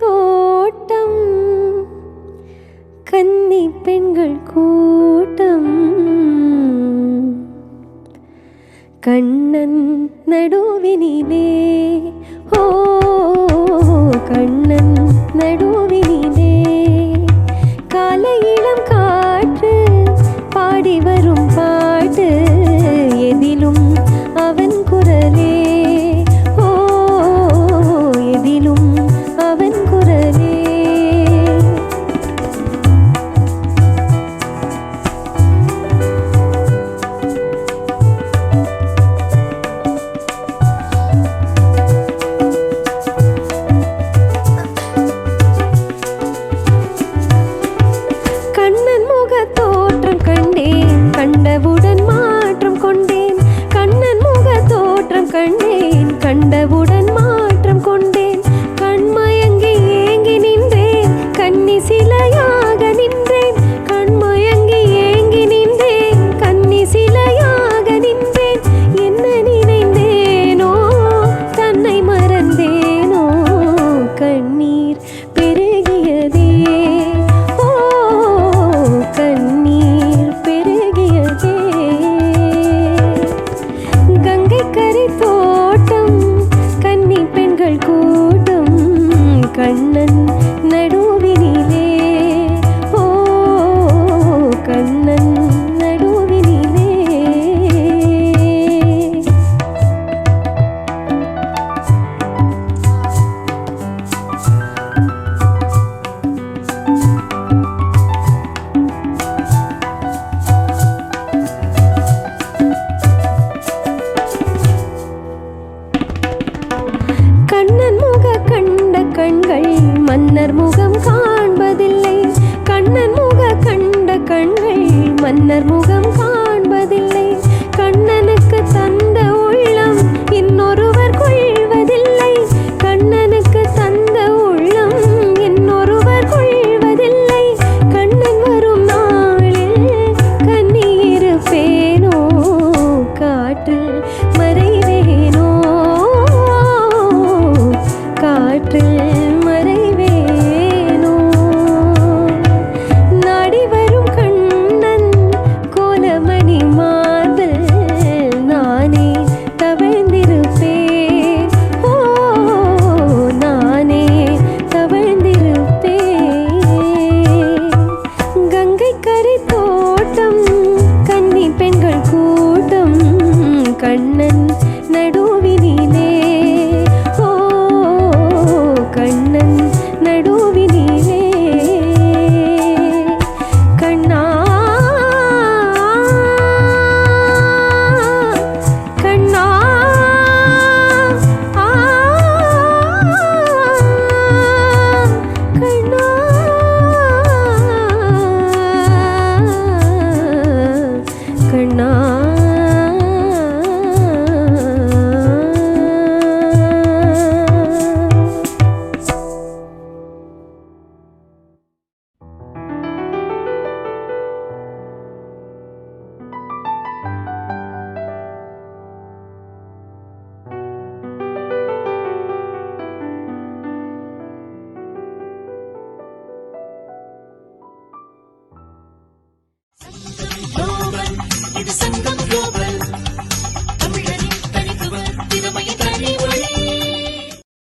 തോട്ടം കന്നി പെൺകൾ കൂട്ടം കണ്ണൻ നടുവിനിലേ ഓ കണ്ണൻ നടുവിൻ கண்கள் மன்னர் முகம் கா